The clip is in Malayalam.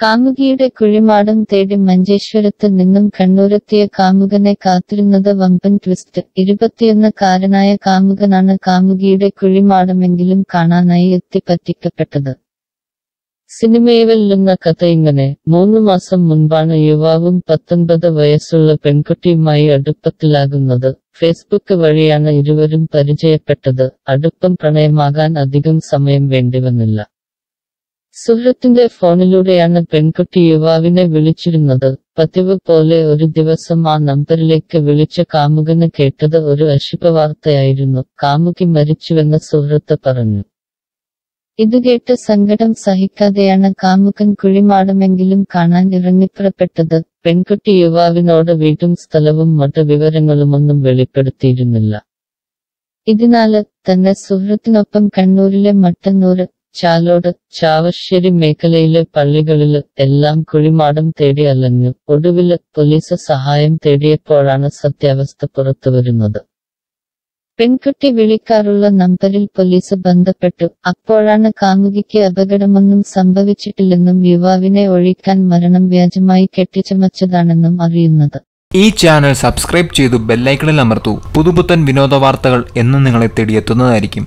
കാമുകിയുടെ കുഴിമാടം തേടി മഞ്ചേശ്വരത്ത് നിന്നും കണ്ണൂരെത്തിയ കാമുകനെ കാത്തിരുന്നത് വമ്പൻ ട്വിസ്റ്റ് ഇരുപത്തിയൊന്നുകാരനായ കാമുകനാണ് കാമുകിയുടെ കുഴിമാടമെങ്കിലും കാണാനായി എത്തിപ്പറ്റിക്കപ്പെട്ടത്. പറ്റിക്കപ്പെട്ടത് സിനിമയെ കഥ ഇങ്ങനെ മൂന്ന് മാസം മുൻപാണ് യുവാവും പത്തൊൻപത് വയസ്സുള്ള പെൺകുട്ടിയുമായി അടുപ്പത്തിലാകുന്നത്. ഫേസ്ബുക്ക് വഴിയാണ് ഇരുവരും പരിചയപ്പെട്ടത്. അടുപ്പം പ്രണയമാകാൻ അധികം സമയം വേണ്ടിവന്നില്ല. സുഹൃത്തിന്റെ ഫോണിലൂടെയാണ് പെൺകുട്ടി യുവാവിനെ വിളിച്ചിരുന്നത്. പതിവ് പോലെ ഒരു ദിവസം ആ നമ്പറിലേക്ക് വിളിച്ച കാമുകന് കേട്ടത് ഒരു അശുഭ വാർത്തയായിരുന്നു കാമുകി മരിച്ചുവെന്ന് സുഹൃത്ത് പറഞ്ഞു. ഇത് കേട്ട് സങ്കടം സഹിക്കാതെയാണ് കാമുകൻ കുഴിമാടമെങ്കിലും കാണാൻ ഇറങ്ങിപ്പുറപ്പെട്ടത്. പെൺകുട്ടി യുവാവിനോട് വീട്ടും സ്ഥലവും മറ്റു വിവരങ്ങളുമൊന്നും വെളിപ്പെടുത്തിയിരുന്നില്ല. ഇതിനാല് തന്നെ സുഹൃത്തിനൊപ്പം കണ്ണൂരിലെ മട്ടന്നൂര് ചാലോട് ചാവശ്ശേരി മേഖലയിലെ പള്ളികളിൽ എല്ലാം കുഴിമാടം തേടി അലഞ്ഞു. ഒടുവിൽ പോലീസ് സഹായം തേടിയപ്പോഴാണ് സത്യാവസ്ഥ പുറത്തുവരുന്നത് പെൺകുട്ടി വിളിക്കാറുള്ള നമ്പറിൽ പോലീസ് ബന്ധപ്പെട്ടു. അപ്പോഴാണ് കാമുകിക്ക് അപകടമൊന്നും സംഭവിച്ചിട്ടില്ലെന്നും യുവാവിനെ ഒഴിക്കാൻ മരണം വ്യാജമായി കെട്ടിച്ചമച്ചതാണെന്നും അറിയുന്നത്. ഈ ചാനൽ സബ്സ്ക്രൈബ് ചെയ്തു ബെല്ലൈക്കണിൽ അമർത്തു. പുതുപുത്തൻ വിനോദ വാർത്തകൾ എന്ന് നിങ്ങളെ തേടിയെത്തുന്നതായിരിക്കും.